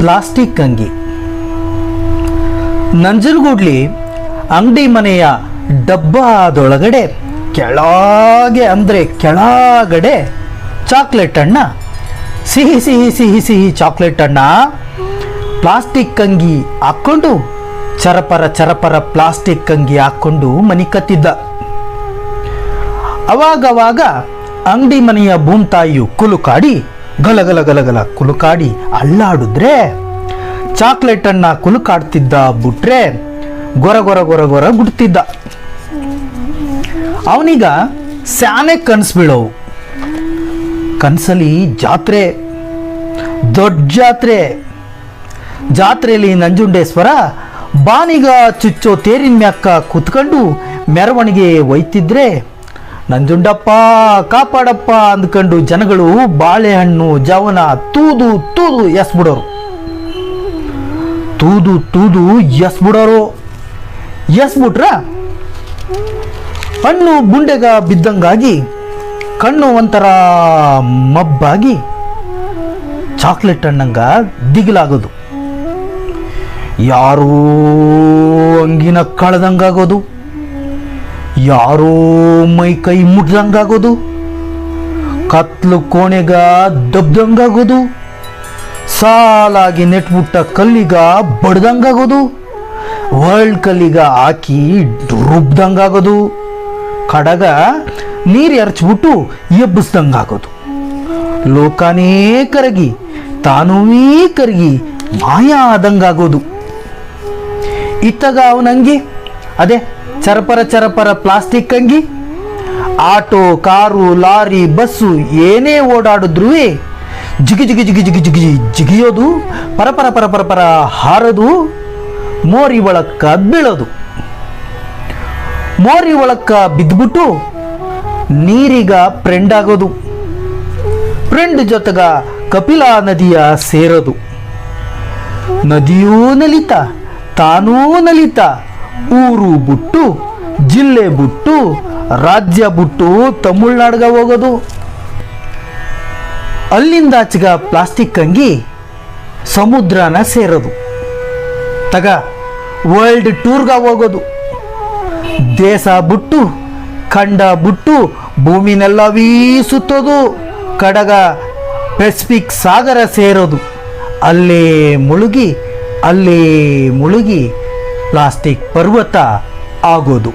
Plastic ಅಂಗಿ. ನಂಜನಗೂಡ್ಲಿ ಅಂಗಡಿ ಮನೆಯ ಡಬ್ಬಾದೊಳಗಡೆ ಕೆಳಗೆ ಅಂದರೆ ಕೆಳಗಡೆ ಚಾಕ್ಲೇಟ್ ಅಣ್ಣ. ಸಿಹಿ ಸಿಹಿ ಸಿಹಿ ಸಿಹಿ ಚಾಕ್ಲೇಟ್ ಅಣ್ಣ. ಪ್ಲಾಸ್ಟಿಕ್ ಅಂಗಿ ಹಾಕ್ಕೊಂಡು ಚರಪರ ಚರಪರ ಪ್ಲಾಸ್ಟಿಕ್ ಅಂಗಿ ಹಾಕ್ಕೊಂಡು ಮನಿ ಕತ್ತಿದ್ದ ಅವಾಗವಾಗ ಅಂಗಡಿ ಮನೆಯ ಭೂಮ್ತಾಯಿಯು ಕುಲುಕಾಡಿ ಗಲಗಲ ಗಲಗಲ ಕುಲುಕಾಡಿ ಅಲ್ಲಾಡಿದ್ರೆ ಚಾಕ್ಲೇಟ್ ಅನ್ನ ಕುಲುಕಾಡ್ತಿದ್ದ ಬಿಟ್ರೆ ಗೊರ ಗೊರ ಗೊರ ಗೊರ ಗುಡ್ತಿದ್ದ. ಅವನೀಗ ಸ್ಯಾನೆ ಕನಸು ಬೀಳೋವು. ಕನಸಲ್ಲಿ ಜಾತ್ರೆ, ದೊಡ್ಡ ಜಾತ್ರೆ. ಜಾತ್ರೆಯಲ್ಲಿ ನಂಜುಂಡೇಶ್ವರ ಬಾನಿಗ ಚುಚ್ಚೋ ತೇರಿನ ಮ್ಯಾಕ ಕುತ್ಕೊಂಡು ಮೆರವಣಿಗೆ ಒಯ್ತಿದ್ರೆ ನಂಜುಂಡಪ್ಪ, ಕಾಪಾಡಪ್ಪ ಅಂದ್ಕೊಂಡು ಜನಗಳು ಬಾಳೆಹಣ್ಣು, ಜವನ ತೂದು ತೂದು ಎಸ್ಬಿಡೋರು. ತೂದು ತೂದು ಎಸ್ಬಿಡೋರು. ಎಸ್ಬಿಟ್ರ ಹಣ್ಣು ಗುಂಡೆಗ ಬಿದ್ದಂಗಾಗಿ, ಕಣ್ಣು ಒಂಥರ ಮಬ್ಬಾಗಿ, ಚಾಕ್ಲೇಟ್ ಹಣ್ಣಂಗ ದಿಗಿಲಾಗೋದು. ಯಾರೂ ಅಂಗಿನ ಕಳೆದಂಗಾಗೋದು. ಯಾರೋ ಮೈ ಕೈ ಮುಟ್ದಂಗಾಗೋದು? ಕತ್ಲು ಕೋಣೆಗ ದಬ್ದಂಗಾಗೋದು? ಸಾಲಾಗಿ ನೆಟ್ಬಿಟ್ಟ ಕಲ್ಲಿಗ ಬಡ್ದಂಗಾಗೋದು? ವರ್ಲ್ಡ್ ಕಲ್ಲಿಗ ಹಾಕಿ ರುಬ್ದಂಗಾಗೋದು? ಕಡಗ ನೀರು ಎರಚ್ಬಿಟ್ಟು ಎಬ್ಬಿಸ್ದಂಗಾಗೋದು? ಲೋಕನೇ ಕರಗಿ, ತಾನೂವೇ ಕರಗಿ ಮಾಯ ಆದಂಗಾಗೋದು ಇತ್ತಾಗ ಅವನಂಗಿ ಅದೇ ಚರಪರ ಚರಪರ ಪ್ಲಾಸ್ಟಿಕ್ ಅಂಗಿ, ಆಟೋ, ಕಾರು, ಲಾರಿ, ಬಸ್ಸು ಏನೇ ಓಡಾಡಿದ್ರೂ ಜಿಗಿ ಜಿಗಿ ಜಿಗಿ ಜಿಗಿ ಜಿಗಿ ಜಿಗಿಯೋದು ಪರಪರ ಪರಪರ ಪರ ಹಾರದು, ಮೋರಿ ಒಳಕ್ಕ ಬೀಳೋದು. ಮೋರಿ ಒಳಕ್ಕ ಬಿದ್ದುಬಿಟ್ಟು ನೀರಿಗ ಫ್ರೆಂಡ್ ಆಗೋದು. ಫ್ರೆಂಡ್ ಜೊತೆಗ ಕಪಿಲಾ ನದಿಯ ಸೇರೋದು. ನದಿಯೂ ನಲಿತ, ತಾನೂ ನಲಿತ. ಊರು ಬಿಟ್ಟು, ಜಿಲ್ಲೆ ಬಿಟ್ಟು, ರಾಜ್ಯ ಬಿಟ್ಟು ತಮಿಳ್ನಾಡ್ಗ ಹೋಗೋದು. ಅಲ್ಲಿಂದಾಚೆಗ ಪ್ಲಾಸ್ಟಿಕ್ ಅಂಗಿ ಸಮುದ್ರನ ಸೇರೋದು. ತಗ ವರ್ಲ್ಡ್ ಟೂರ್ಗ ಹೋಗೋದು. ದೇಶ ಬಿಟ್ಟು, ಖಂಡ ಬಿಟ್ಟು ಭೂಮಿನೆಲ್ಲ ವೀಸುತ್ತೋದು. ಕಡಗ ಪೆಸಿಫಿಕ್ ಸಾಗರ ಸೇರೋದು. ಅಲ್ಲೇ ಮುಳುಗಿ ಅಲ್ಲೇ ಮುಳುಗಿ ಪ್ಲಾಸ್ಟಿಕ್ ಪರ್ವತ ಆಗೋದು.